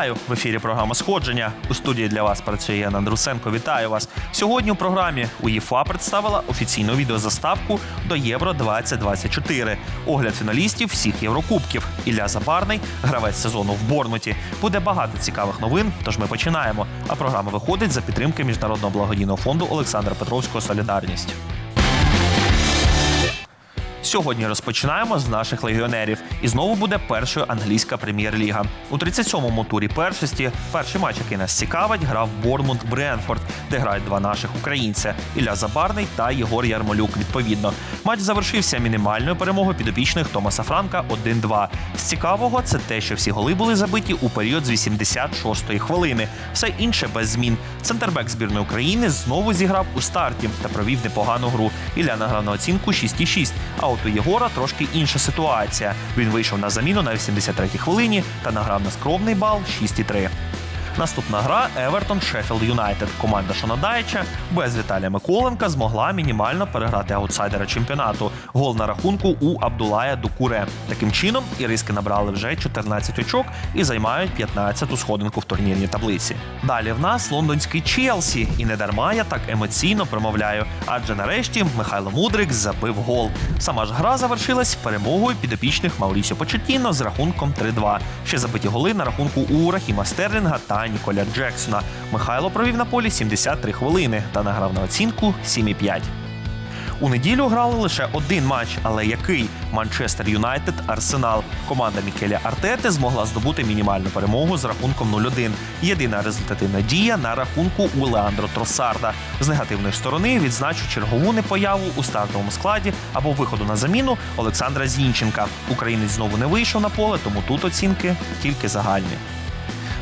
Вітаю в ефірі. Програма Сходження. У студії для вас працює Яна Андрусенко. Вітаю вас. Сьогодні у програмі УЄФА представила офіційну відеозаставку до Євро 2024 Огляд фіналістів всіх Єврокубків. Ілля Забарний, гравець сезону в Борнмуті. Буде багато цікавих новин. Тож ми починаємо. А програма виходить за підтримки міжнародного благодійного фонду Олександра Петровського Солідарність. Сьогодні розпочинаємо з наших легіонерів. І знову буде першою англійська прем'єр-ліга. У 37-му турі першості перший матч, який нас цікавить, грав Бормунд Бренфорд, де грають два наших українця Ілля Забарний та Єгор Ярмолюк. Відповідно, матч завершився мінімальною перемогою підопічних Томаса Франка 1-2. З цікавого це те, що всі голи були забиті у період з 86-ї хвилини. Все інше без змін. Центрбек збірної України знову зіграв у старті та провів непогану гру. Ілля награв на оцінку 6,6. А от у Єгора трошки інша ситуація. Він вийшов на заміну на 83-й хвилині та награв на скромний бал 6,3. Наступна гра Евертон Шеффілд Юнайтед. Команда Шонадаєча без Віталія Миколенка змогла мінімально переграти аутсайдера чемпіонату. Гол на рахунку у Абдулая Дукуре. Таким чином іриски набрали вже 14 очок і займають 15-ту сходинку в турнірній таблиці. Далі в нас лондонський Челсі, і не дарма я так емоційно промовляю. Адже нарешті Михайло Мудрик забив гол. Сама ж гра завершилась перемогою підопічних Маурісіо Почетіно з рахунком 3-2. Ще забиті голи на рахунку у Рахіма Стерлінга та Ніколя Джексона. Михайло провів на полі 73 хвилини та награв на оцінку 7,5. У неділю грали лише один матч, але який Манчестер Юнайтед Арсенал. Команда Мікеля Артети змогла здобути мінімальну перемогу з рахунком 0-1. Єдина результативна дія на рахунку у Леандро Тросарда. З негативної сторони відзначу чергову непояву у стартовому складі або виходу на заміну Олександра Зінченка. Українець знову не вийшов на поле, тому тут оцінки тільки загальні.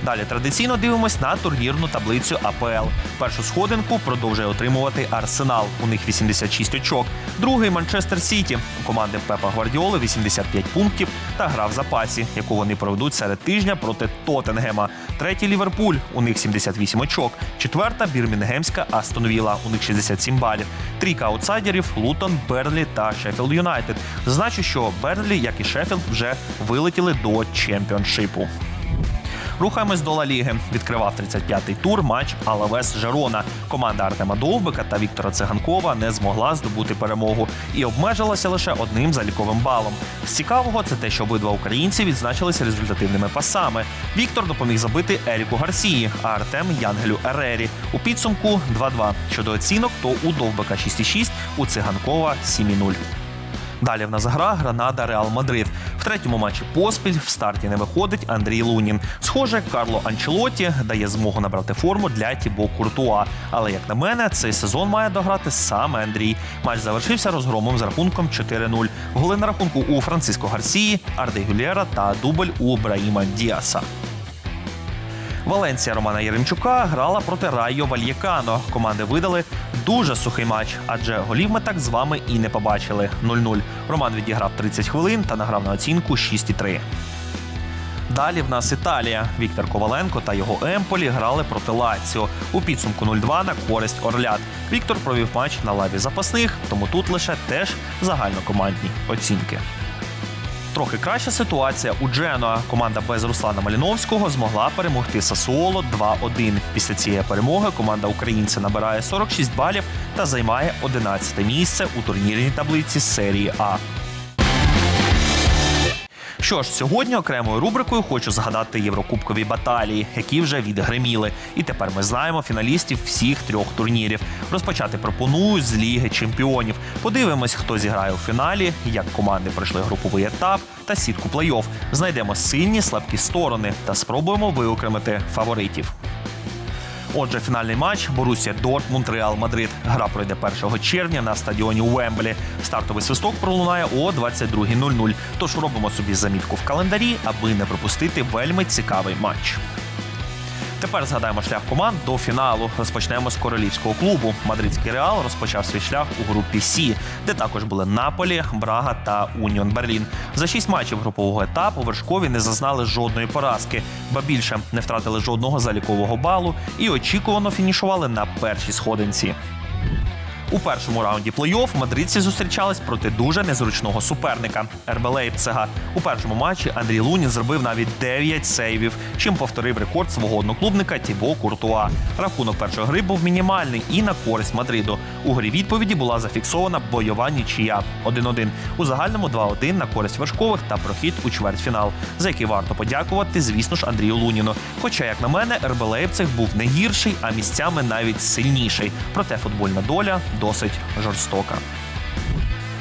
Далі традиційно дивимось на турнірну таблицю АПЛ. Першу сходинку продовжує отримувати Арсенал. У них 86 очок. Другий Манчестер Сіті. У команди Пепа Гвардіоли 85 пунктів та гра в запасі, яку вони проведуть серед тижня проти Тоттенгема. Третій Ліверпуль. У них 78 очок. Четверта Бірмінгемська Астон Вілла. У них 67 балів. Трійка аутсайдерів Лутон, Берлі та Шеффілд Юнайтед. Зазначу, що Берлі, як і Шеффілд, вже вилетіли до чемпіоншипу. Рухаємось до Ла Ліги. Відкривав 35-й тур матч Алавес Жерона. Команда Артема Довбика та Віктора Циганкова не змогла здобути перемогу і обмежилася лише одним заліковим балом. З цікавого це те, що обидва українці відзначилися результативними пасами. Віктор допоміг забити Еріку Гарсії, а Артем Янгелю Ерері. У підсумку 2-2. Щодо оцінок, то у Довбика 6,6, у Циганкова 7,0. Далі в нас гра Гранада Реал Мадрид. В третьому матчі поспіль в старті не виходить Андрій Лунін. Схоже, Карло Анчелоті дає змогу набрати форму для Тібо Куртуа. Але як на мене, цей сезон має дограти саме Андрій. Матч завершився розгромом з рахунком 4-0. Голи на рахунку у Франциско Гарсії, Арде Гюлєра та дубль у Браїма Діаса. Валенція Романа Єремчука грала проти Райо Вальєкано. Команди видали дуже сухий матч, адже голів ми так з вами і не побачили. 0-0. Роман відіграв 30 хвилин та награв на оцінку 6,3. Далі в нас Італія. Віктор Коваленко та його Емполі грали проти Лаціо. У підсумку 0-2 на користь Орлят. Віктор провів матч на лаві запасних, тому тут лише теж загальнокомандні оцінки. Трохи краща ситуація у Дженуа. Команда без Руслана Маліновського змогла перемогти Сасуоло 2-1. Після цієї перемоги команда українця набирає 46 балів та займає 11 місце у турнірній таблиці серії А. Що ж, сьогодні окремою рубрикою хочу згадати єврокубкові баталії, які вже відгриміли. І тепер ми знаємо фіналістів всіх трьох турнірів. Розпочати пропоную з Ліги Чемпіонів. Подивимось, хто зіграє у фіналі, як команди пройшли груповий етап та сітку плей-офф. Знайдемо сильні слабкі сторони та спробуємо виокремити фаворитів. Отже, фінальний матч Борусія Дортмунд Реал Мадрид. Гра пройде 1 червня на стадіоні Уемблі. Стартовий свисток пролунає о 22.00. Тож робимо собі замітку в календарі, аби не пропустити вельми цікавий матч. Тепер згадаємо шлях команд до фіналу. Розпочнемо з королівського клубу. Мадридський реал розпочав свій шлях у групі Сі, де також були Наполі, Брага та Уніон Берлін. За шість матчів групового етапу вершкові не зазнали жодної поразки, ба більше не втратили жодного залікового балу і очікувано фінішували на першій сходинці. У першому раунді плей-офф мадридці зустрічались проти дуже незручного суперника РБ Лейпцига. У першому матчі Андрій Лунін зробив навіть 9 сейвів, чим повторив рекорд свого одноклубника Тібо Куртуа. Рахунок першої гри був мінімальний і на користь Мадриду. У грі відповіді була зафіксована бойова нічия 1-1. У загальному 2-1 на користь вершкових та прохід у чвертьфінал, за який варто подякувати, звісно ж, Андрію Луніну. Хоча, як на мене, РБ Лейпциг був не гірший, а місцями навіть сильніший. Проте футбольна доля досить жорстока.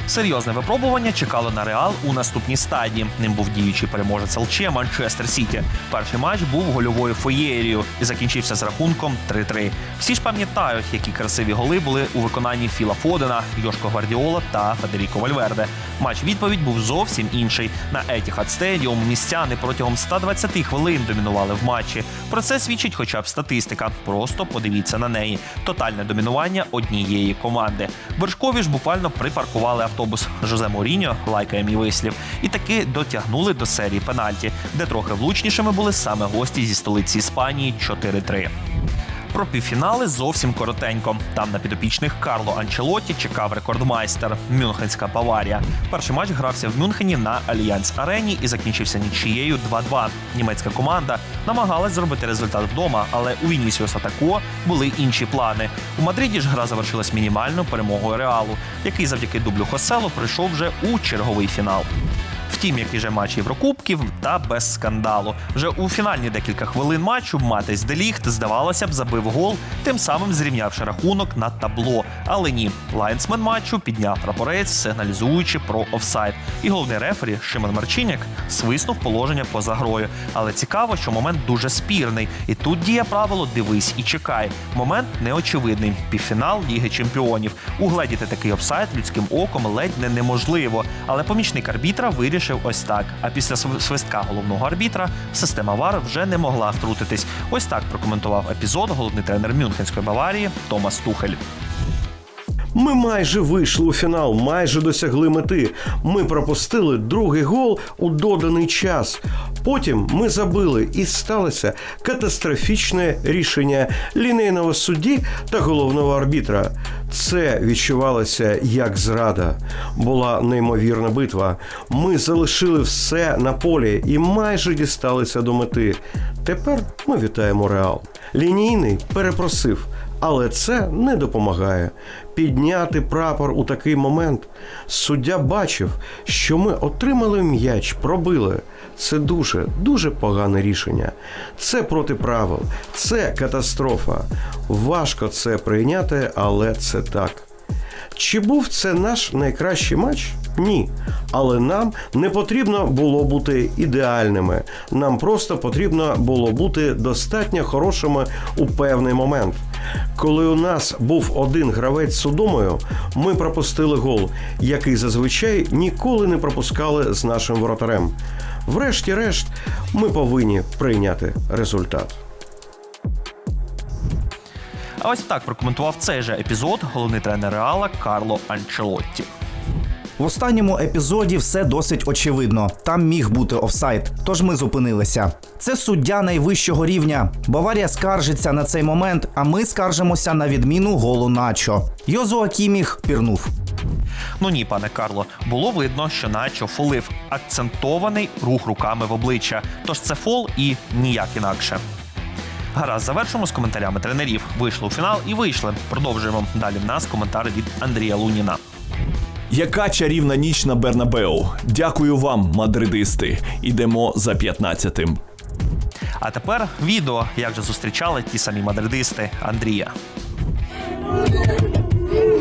Серйозне випробування чекало на Реал у наступній стадії. Ним був діючий переможець ЛЧ Манчестер Сіті. Перший матч був гольовою феєрією і закінчився з рахунком 3-3. Всі ж пам'ятають, які красиві голи були у виконанні Філа Фодена, Йошко Гвардіола та Федеріко Вальверде. Матч відповідь був зовсім інший. На Етіхад Стедіум містяни протягом 120 хвилин домінували в матчі. Про це свідчить хоча б статистика. Просто подивіться на неї. Тотальне домінування однієї команди. Вершкові ж буквально припаркували автобус. Жозе Моріньо лайкає мій вислів, і таки дотягнули до серії пенальті, де трохи влучнішими були саме гості зі столиці Іспанії 4-3. Про півфінали зовсім коротенько. Там на підопічних Карло Анчелотті чекав рекордмайстер Мюнхенська Баварія. Перший матч грався в Мюнхені на Альянс Арені і закінчився нічією 2-2. Німецька команда намагалась зробити результат вдома, але у Вінісіуса Тако були інші плани. У Мадриді ж гра завершилась мінімальною перемогою Реалу, який завдяки дублю Хоселу прийшов вже у черговий фінал. Втім, який же матч Єврокубків та без скандалу. Вже у фінальні декілька хвилин матчу Матесь Деліхт, здавалося б, забив гол, тим самим зрівнявши рахунок на табло. Але ні, лайнсмен матчу підняв прапорець, сигналізуючи про офсайд. І головний рефері Шимон Марчиняк свиснув положення поза грою. Але цікаво, що момент дуже спірний. І тут діє правило дивись і чекай. Момент неочевидний. Півфінал Ліги Чемпіонів. Угледіти такий офсайд людським оком ледь не неможливо. Але помічник арбітра вирішив ось так. А після свистка головного арбітра система ВАР вже не могла втрутитись. Ось так прокоментував епізод головний тренер Мюнхенської Баварії Томас Тухель. Ми майже вийшли у фінал, майже досягли мети. Ми пропустили другий гол у доданий час. Потім ми забили, і сталося катастрофічне рішення лінейного судді та головного арбітра. Це відчувалося як зрада. Була неймовірна битва. Ми залишили все на полі і майже дісталися до мети. Тепер ми вітаємо Реал. Лінійний перепросив. Але це не допомагає. Підняти прапор у такий момент. Суддя бачив, що ми отримали м'яч, пробили. Це дуже, дуже погане рішення. Це проти правил, це катастрофа. Важко це прийняти, але це так. Чи був це наш найкращий матч? Ні. Але нам не потрібно було бути ідеальними. Нам просто потрібно було бути достатньо хорошими у певний момент. Коли у нас був один гравець судомою, ми пропустили гол, який зазвичай ніколи не пропускали з нашим воротарем. Врешті-решт, ми повинні прийняти результат. А ось так прокоментував цей же епізод головний тренер Реала Карло Анчелотті. В останньому епізоді все досить очевидно. Там міг бути офсайд, тож ми зупинилися. Це суддя найвищого рівня. Баварія скаржиться на цей момент, а ми скаржимося на відміну голу Начо. Йозуа Кіміх пірнув. Ну ні, пане Карло, було видно, що начо фолив акцентований рух руками в обличчя. Тож це фол і ніяк інакше. Гаразд, завершимо з коментарями тренерів. Вийшли у фінал і вийшли. Продовжуємо. Далі в нас коментар від Андрія Луніна. Яка чарівна ніч на Бернабеу. Дякую вам, мадридисти. Ідемо за 15-тим. А тепер відео, як же зустрічали ті самі мадридисти Андрія.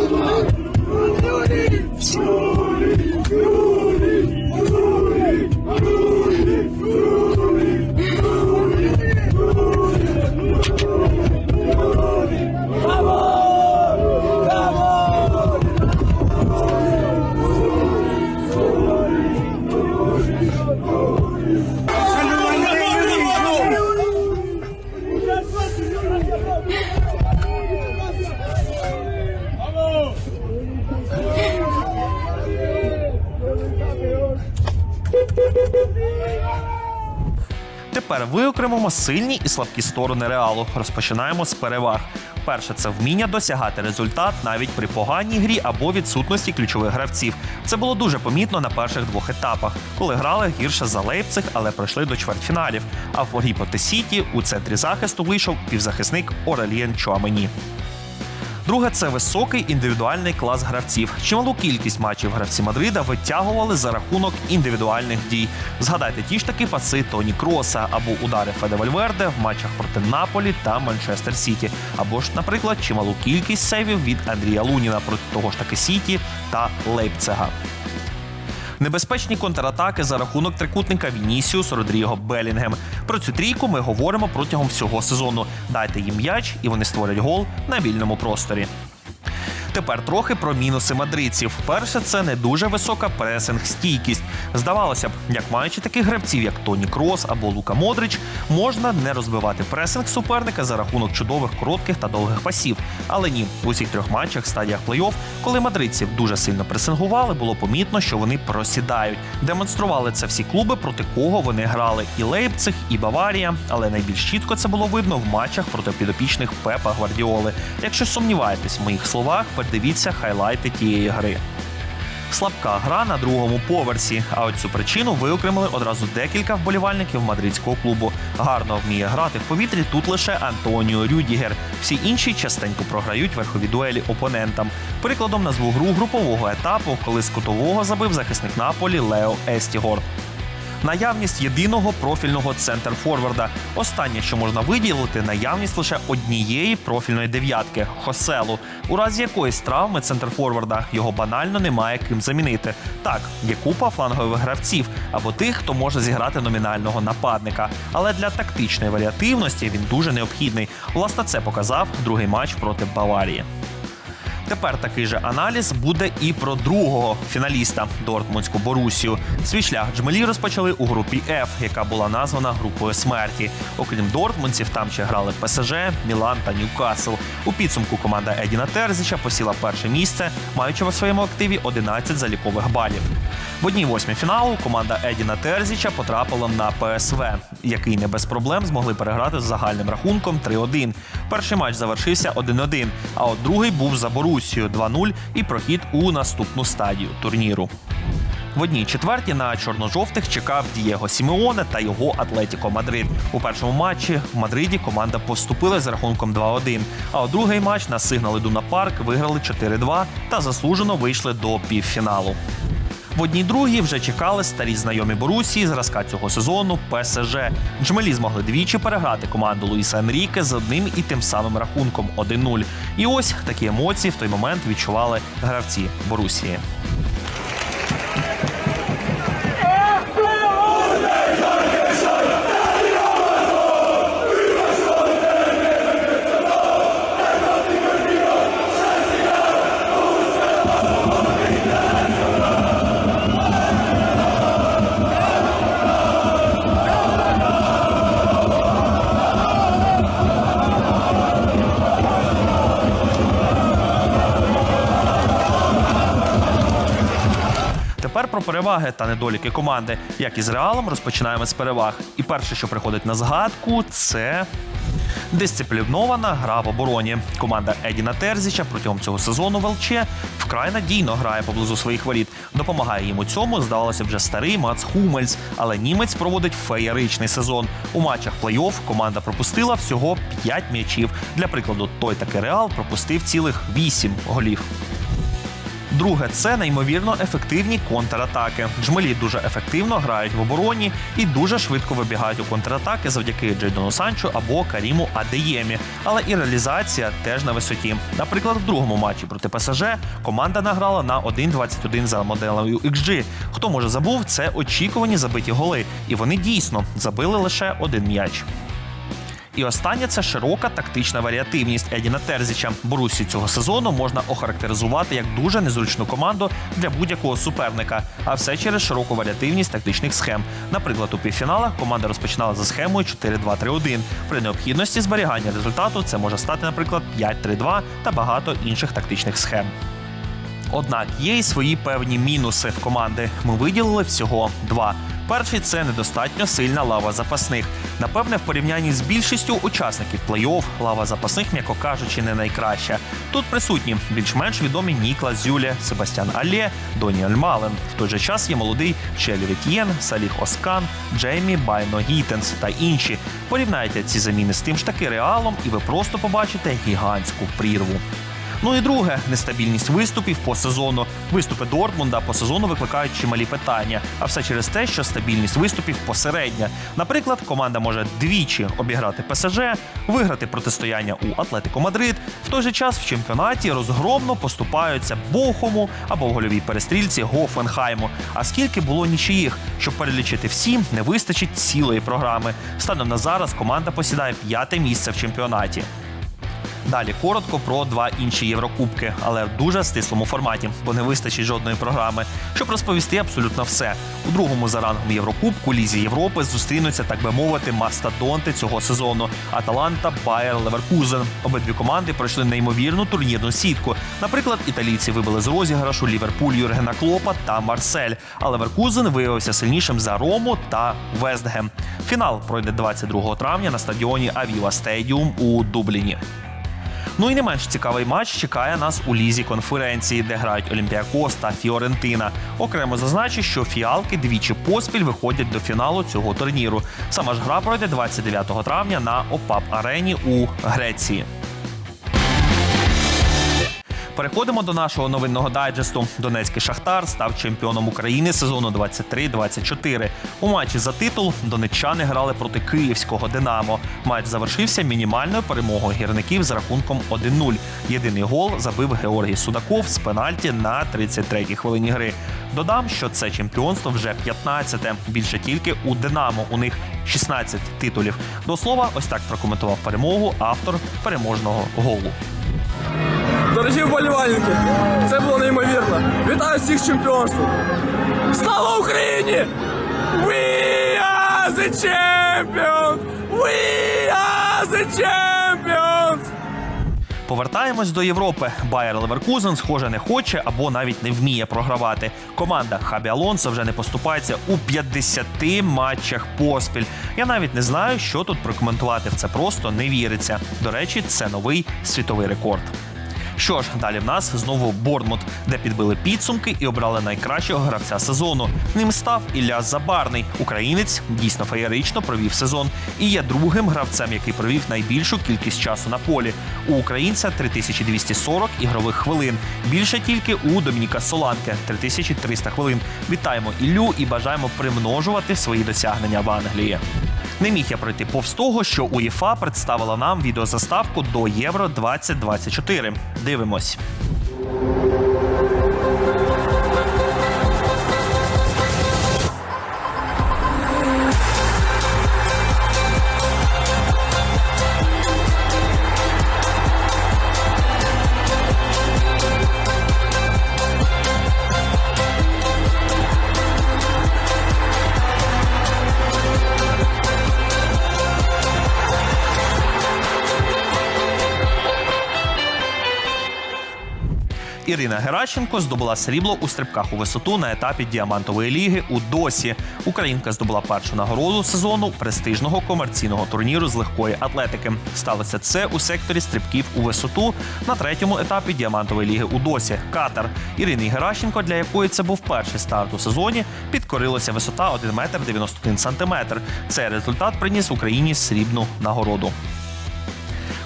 Тепер виокремимо сильні і слабкі сторони реалу. Розпочинаємо з переваг. Перше це вміння досягати результат навіть при поганій грі або відсутності ключових гравців. Це було дуже помітно на перших двох етапах, коли грали гірше за Лейпциг, але пройшли до чвертьфіналів. А в грі проти Сіті у центрі захисту вийшов півзахисник Орелієн Чуамені. Друге це високий індивідуальний клас гравців. Чималу кількість матчів гравці Мадрида витягували за рахунок індивідуальних дій. Згадайте ті ж таки паси Тоні Кроса або удари Феде Вальверде в матчах проти Наполі та Манчестер Сіті, або ж, наприклад, чималу кількість сейвів від Андрія Луніна проти того ж таки Сіті та Лейпцега. Небезпечні контратаки за рахунок трикутника Вінісіус Родріго Белінгем. Про цю трійку ми говоримо протягом всього сезону. Дайте їм м'яч, і вони створять гол на вільному просторі. Тепер трохи про мінуси мадридців. Перше, це не дуже висока пресинг-стійкість. Здавалося б, як маючи таких гравців, як Тоні Крос або Лука Модрич, можна не розбивати пресинг суперника за рахунок чудових коротких та довгих пасів. Але ні, в усіх трьох матчах стадіях плей-офф, коли мадридців дуже сильно пресингували, було помітно, що вони просідають. Демонстрували це всі клуби, проти кого вони грали: і Лейпциг, і Баварія. Але найбільш чітко це було видно в матчах проти підопічних Пепа Гвардіоли. Якщо сумніваєтесь в моїх словах, передивіться хайлайти тієї гри. Слабка гра на другому поверсі. А от цю причину виокремили одразу декілька вболівальників мадридського клубу. Гарно вміє грати в повітрі тут лише Антоніо Рюдігер. Всі інші частенько програють верхові дуелі опонентам. Прикладом назву гру групового етапу, коли з кутового забив захисник Наполі Лео Естігор. Наявність єдиного профільного центр-форварда. Останнє, що можна виділити, наявність лише однієї профільної дев'ятки Хоселу. У разі якоїсь травми центр-форварда його банально немає ким замінити. Так, є купа флангових гравців або тих, хто може зіграти номінального нападника. Але для тактичної варіативності він дуже необхідний. Власне, це показав другий матч проти Баварії. Тепер такий же аналіз буде і про другого фіналіста Дортмундську Борусію. Свій шлях джмелі розпочали у групі F, яка була названа групою смерті. Окрім дортмундців, там ще грали ПСЖ, Мілан та Ньюкасл. У підсумку команда Едіна Терзіча посіла перше місце, маючи у своєму активі 11 залікових балів. В одній восьмій фіналу команда Едіна Терзіча потрапила на ПСВ, який не без проблем змогли переграти з загальним рахунком 3-1. Перший матч завершився 1-1, а от другий був за Борусію 2-0 і прохід у наступну стадію турніру. В одній четверті на чорно-жовтих чекав Дієго Сімеоне та його Атлетіко Мадрид. У першому матчі в Мадриді команда поступила з рахунком 2-1. А у другий матч на сигнали Дуна Парк виграли 4-2 та заслужено вийшли до півфіналу. В одній другій вже чекали старі знайомі Борусії зразка цього сезону ПСЖ. Джмелі змогли двічі переграти команду Луїса Енріке з одним і тим самим рахунком 1-0. І ось такі емоції в той момент відчували гравці Борусії. Переваги та недоліки команди. Як і з реалом, розпочинаємо з переваг. І перше, що приходить на згадку, це. Дисциплінована гра в обороні. Команда Едіна Терзіча протягом цього сезону в ЛЧ вкрай надійно грає поблизу своїх воріт. Допомагає їм у цьому, здавалося вже старий Мац Хумельс, але німець проводить феєричний сезон. У матчах плей-офф команда пропустила всього 5 м'ячів. Для прикладу, той таки Реал пропустив цілих 8 голів. Друге, це неймовірно ефективні контратаки. Джмелі дуже ефективно грають в обороні і дуже швидко вибігають у контратаки завдяки Джейдону Санчо або Каріму Адеємі. Але і реалізація теж на висоті. Наприклад, в другому матчі проти ПСЖ команда награла на 1.21 за моделею XG. Хто може забув, це очікувані забиті голи, і вони дійсно забили лише один м'яч. І останнє це широка тактична варіативність Едіна Терзіча. Борусі цього сезону можна охарактеризувати як дуже незручну команду для будь-якого суперника, а все через широку варіативність тактичних схем. Наприклад, у півфіналах команда розпочинала за схемою 4-2-3-1. При необхідності зберігання результату це може стати, наприклад, 5-3-2 та багато інших тактичних схем. Однак є й свої певні мінуси в команди. Ми виділили всього два. Перший це недостатньо сильна лава запасних. Напевне, в порівнянні з більшістю учасників плей-офф лава запасних, м'яко кажучи, не найкраща. Тут присутні більш-менш відомі Нікла Зюле, Себастьян Алле, Доніель Мален. В той же час є молодий Челі Вітєн, Саліх Оскан, Джеймі Байно Гітенс та інші. Порівняйте ці заміни з тим ж таки реалом, і ви просто побачите гігантську прірву. Ну і друге нестабільність виступів по сезону. Виступи Дортмунда по сезону викликають чималі питання, а все через те, що стабільність виступів посередня. Наприклад, команда може двічі обіграти ПСЖ, виграти протистояння у Атлетико Мадрид. В той же час в чемпіонаті розгромно поступаються Бохому або в гольовій перестрільці Гофенхайму. А скільки було нічиїх, щоб перелічити всі, не вистачить цілої програми. Станом на зараз команда посідає п'яте місце в чемпіонаті. Далі коротко про два інші Єврокубки, але в дуже стислому форматі, бо не вистачить жодної програми, щоб розповісти абсолютно все. У другому за рангом Єврокубку Лізі Європи зустрінуться, так би мовити, мастодонти цього сезону: Аталанта, Байер, Леверкузен. Обидві команди пройшли неймовірну турнірну сітку. Наприклад, італійці вибили з розіграшу Ліверпуль Юргена Клопа та Марсель. А Леверкузен виявився сильнішим за Рому та Вестгем. Фінал пройде 22 травня на стадіоні Авіва Стедіум у Дубліні. Ну і не менш цікавий матч чекає нас у лізі конференції, де грають Олімпіакос та Фіорентина. Окремо зазначу, що фіалки двічі поспіль виходять до фіналу цього турніру. Сама ж гра пройде 29 травня на ОПАП арені у Греції. Переходимо до нашого новинного дайджесту. Донецький Шахтар став чемпіоном України сезону 23-24. У матчі за титул донеччани грали проти київського Динамо. Матч завершився мінімальною перемогою гірників з рахунком 1-0. Єдиний гол забив Георгій Судаков з пенальті на 33-й хвилині гри. Додам, що це чемпіонство вже 15-те. Більше тільки у Динамо. У них 16 титулів. До слова, ось так прокоментував перемогу автор переможного голу. Дорогі вболівальники, це було неймовірно. Вітаю всіх чемпіонством. Слава Україні! We are the champions! We are the champions! Повертаємось до Європи. Байер Леверкузен, схоже, не хоче або навіть не вміє програвати. Команда Хабі Алонсо вже не поступається у 50 матчах поспіль. Я навіть не знаю, що тут прокоментувати. В це просто не віриться. До речі, це новий світовий рекорд. Що ж, далі в нас знову Борнмут, де підбили підсумки і обрали найкращого гравця сезону. Ним став Ілля Забарний. Українець дійсно феєрично провів сезон і є другим гравцем, який провів найбільшу кількість часу на полі. У українця 3240 ігрових хвилин. Більше тільки у Домініка Соланке 3300 хвилин. Вітаємо Іллю і бажаємо примножувати свої досягнення в Англії. Не міг я пройти повз того, що УЄФА представила нам відеозаставку до Євро 2024. Дивимось. Ірина Геращенко здобула срібло у стрибках у висоту на етапі діамантової ліги у досі. Українка здобула першу нагороду сезону престижного комерційного турніру з легкої атлетики. Сталося це у секторі стрибків у висоту на третьому етапі діамантової ліги у досі. Катар Ірини Геращенко, для якої це був перший старт у сезоні, підкорилася висота 1 метр 91 сантиметр. Цей результат приніс Україні срібну нагороду.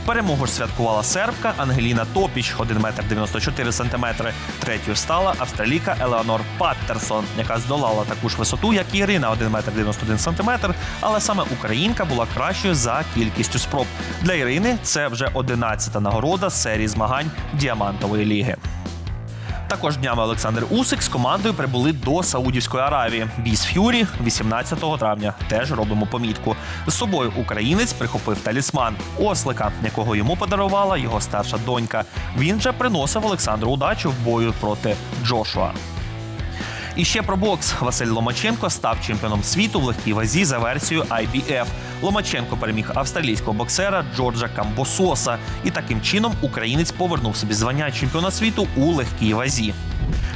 Перемогу ж святкувала сербка Ангеліна Топіч 1 метр 94 сантиметри. Третьою стала австралійка Елеонор Паттерсон, яка здолала таку ж висоту, як і Ірина 1 метр 91 сантиметр. Але саме українка була кращою за кількістю спроб. Для Ірини це вже 11-та нагорода серії змагань діамантової ліги. Також днями Олександр Усик з командою прибули до Саудівської Аравії. Біс Ф'юрі 18 травня. Теж робимо помітку. З собою українець прихопив талісман ослика, якого йому подарувала його старша донька. Він же приносив Олександру удачу в бою проти Джошуа. І ще про бокс. Василь Ломаченко став чемпіоном світу в легкій вазі за версією IBF. Ломаченко переміг австралійського боксера Джорджа Камбососа. І таким чином українець повернув собі звання чемпіона світу у легкій вазі.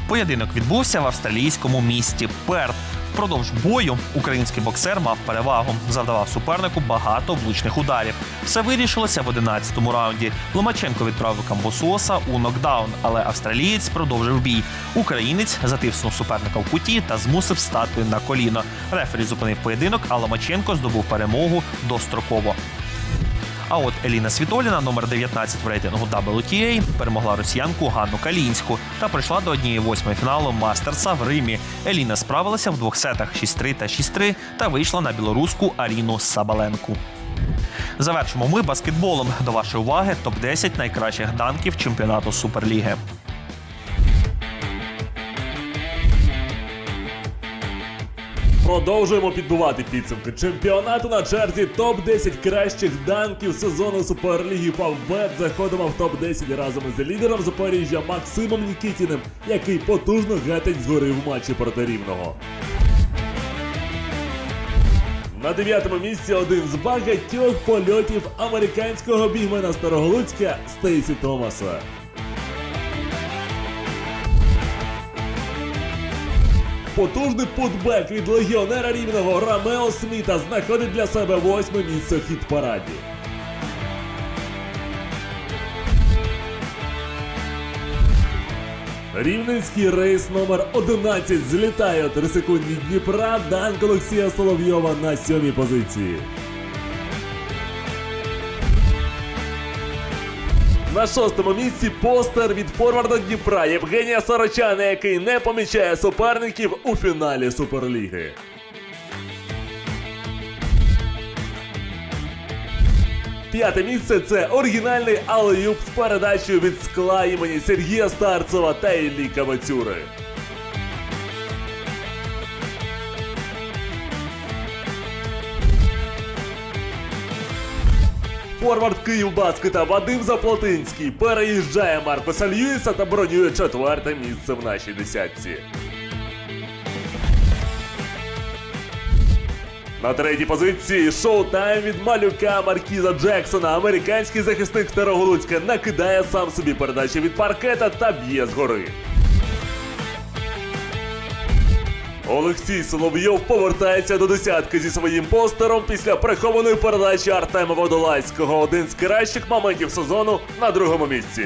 Поєдинок відбувся в австралійському місті Перт. Впродовж бою український боксер мав перевагу, завдавав супернику багато влучних ударів. Все вирішилося в 11-му раунді. Ломаченко відправив Камбососа у нокдаун, але австралієць продовжив бій. Українець затиснув суперника в куті та змусив стати на коліно. Рефері зупинив поєдинок, а Ломаченко здобув перемогу достроково. А от Еліна Світоліна, номер 19 в рейтингу WTA, перемогла росіянку Ганну Калінську та прийшла до однієї восьмої фіналу Мастерса в Римі. Еліна справилася в двох сетах 6-3 та 6-3 та вийшла на білоруську Аріну Сабаленку. Завершимо ми баскетболом. До вашої уваги топ 10 найкращих данків чемпіонату Суперліги. Продовжуємо підбивати підсумки чемпіонату на черзі топ-10 кращих данків сезону Суперліги Фавбет. Заходимо в топ-10 разом із лідером Запоріжжя Максимом Нікітіним, який потужно гатить згори в матчі проти рівного. На дев'ятому місці один з багатьох польотів американського бігмена Староголуцька Стейсі Томаса. Потужний путбек від легіонера рівного Рамео Сміта знаходить для себе восьме місце в хіт-параді. Рівненський рейс номер 11 злітає у 3 секунді Дніпра. Данк Олексія Соловйова на сьомій позиції. На шостому місці постер від форварда Дніпра Євгенія Сорочана, який не помічає суперників у фіналі Суперліги. П'яте місце це оригінальний алеюб з передачею від скла імені Сергія Старцева та Іллі Кавацюри. Форвард Київбаскета Вадим Заплотинський переїжджає Маркоса Льюіса та бронює четверте місце в нашій десятці. На третій позиції шоу-тайм від малюка Маркіза Джексона. Американський захисник Староголуцька накидає сам собі передачі від паркета та б'є згори. Олексій Соловйов повертається до десятки зі своїм постером після прихованої передачі Артема Водолазького. Один з кращих моментів сезону на другому місці.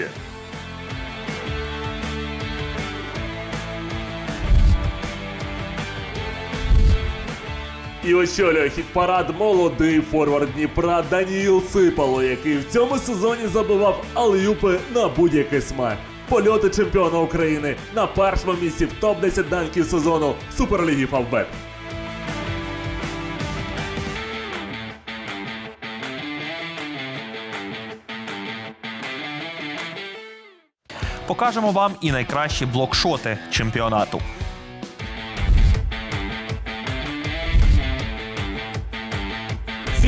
І очолює хіт-парад молодий форвард Дніпра Даніїл Сипало, який в цьому сезоні забивав алюпи на будь-який смак. Польоти чемпіона України на першому місці в топ-10 данків сезону Суперліги Фавбет. Покажемо вам і найкращі блокшоти чемпіонату.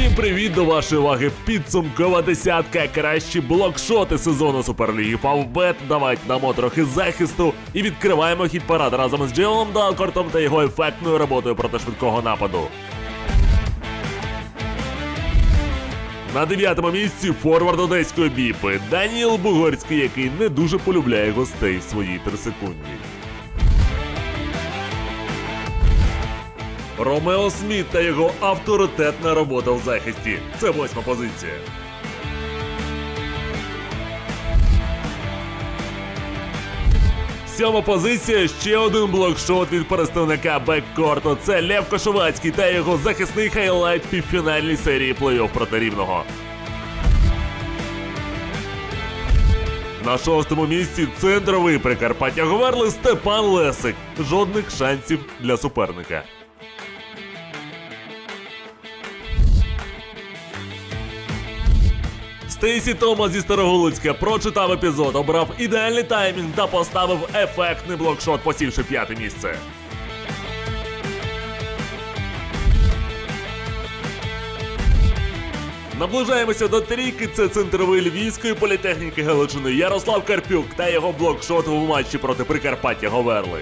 Всім привіт до вашої уваги. Підсумкова десятка. Кращі блокшоти сезону Суперліги Фавбет. Давайте дамо трохи захисту і відкриваємо хіт парад разом з Джелом Далкортом та його ефектною роботою проти швидкого нападу. На дев'ятому місці форвард одеської біпи Даніел Бугорський, який не дуже полюбляє гостей в своїй трисекундній. Ромео Сміт та його авторитетна робота в захисті. Це восьма позиція. Сьома позиція ще один блокшот від представника беккорту. Це Лев Кошовацький та його захисний хайлайт півфінальній серії плей-офф проти рівного. На шостому місці центровий Прикарпаття Говерли Степан Лесик. Жодних шансів для суперника. Стейсі Томас зі Староголуцька прочитав епізод, обрав ідеальний таймінг та поставив ефектний блокшот, посівши п'яте місце. Наближаємося до трійки. Це центровий львівської політехніки Галичини Ярослав Карпюк та його блокшот у матчі проти Прикарпаття Говерли.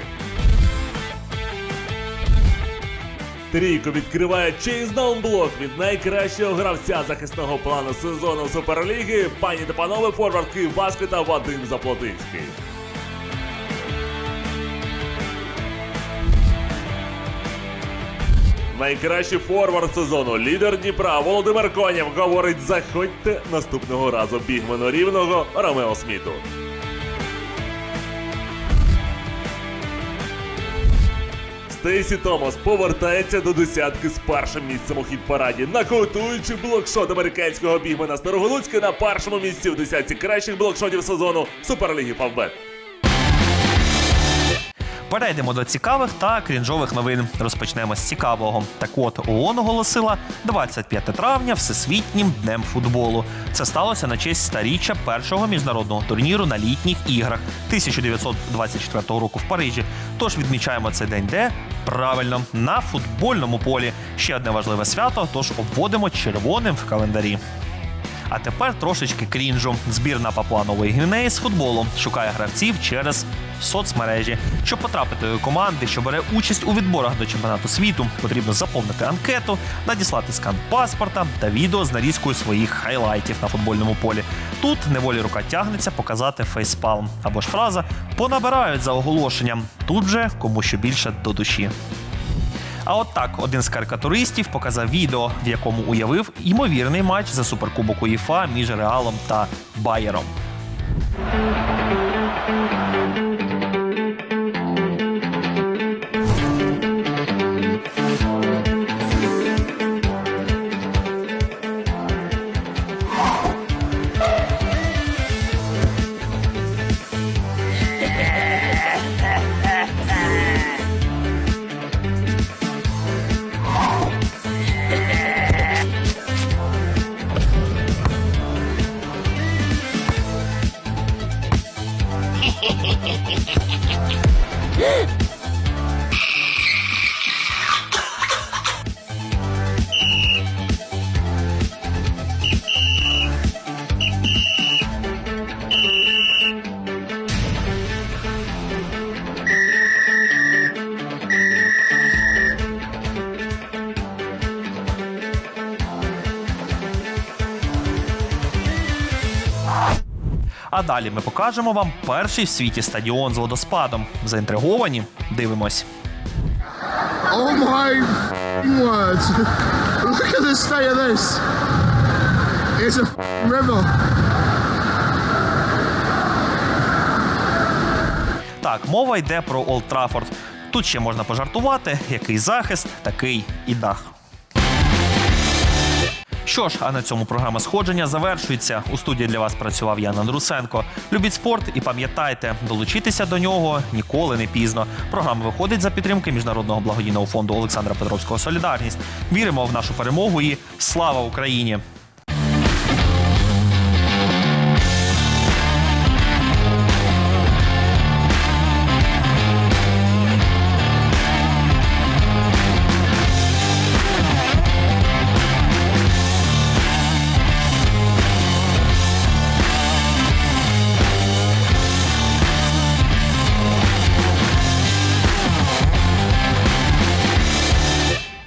Трійку відкриває Чейз Даунблок від найкращого гравця захисного плану сезону Суперліги. Пані та панове, форвард Київбаскета Вадим Заплотинський. Найкращий форвард сезону, лідер Дніпра Володимир Конєв говорить: заходьте наступного разу бігмену рівного Ромео Сміту. Стейсі Томас повертається до десятки з першим місцем у хіт-параді, нокаутуючи блокшот американського бігмена Староголуцька на першому місці в десятці кращих блокшотів сезону Суперліги Фавбет. Перейдемо до цікавих та крінжових новин. Розпочнемо з цікавого. Так от ООН оголосила 25 травня всесвітнім днем футболу. Це сталося на честь старіччя першого міжнародного турніру на літніх іграх 1924 року в Парижі. Тож відмічаємо цей день, де правильно на футбольному полі. Ще одне важливе свято. Тож обводимо червоним в календарі. А тепер трошечки крінжу. Збірна Папуа Нової Гвінеї з футболу шукає гравців через соцмережі. Щоб потрапити до команди, що бере участь у відборах до чемпіонату світу, потрібно заповнити анкету, надіслати скан паспорта та відео з нарізкою своїх хайлайтів на футбольному полі. Тут неволі рука тягнеться показати фейспалм або ж фраза понабирають за оголошенням. Тут же кому що більше до душі. А от так один з карикатуристів показав відео, в якому уявив ймовірний матч за суперкубок УЄФА між Реалом та Байером. Далі ми покажемо вам перший в світі стадіон з водоспадом. Заінтриговані? Дивимось. Oh my word. Look at the state of this. It's a river. Так, мова йде про Олд Траффорд. Тут ще можна пожартувати, який захист, такий і дах. Що ж, а на цьому програма сходження завершується. У студії для вас працював Ян Андрусенко. Любіть спорт і пам'ятайте, долучитися до нього ніколи не пізно. Програма виходить за підтримки міжнародного благодійного фонду Олександра Петровського Солідарність. Віримо в нашу перемогу і слава Україні!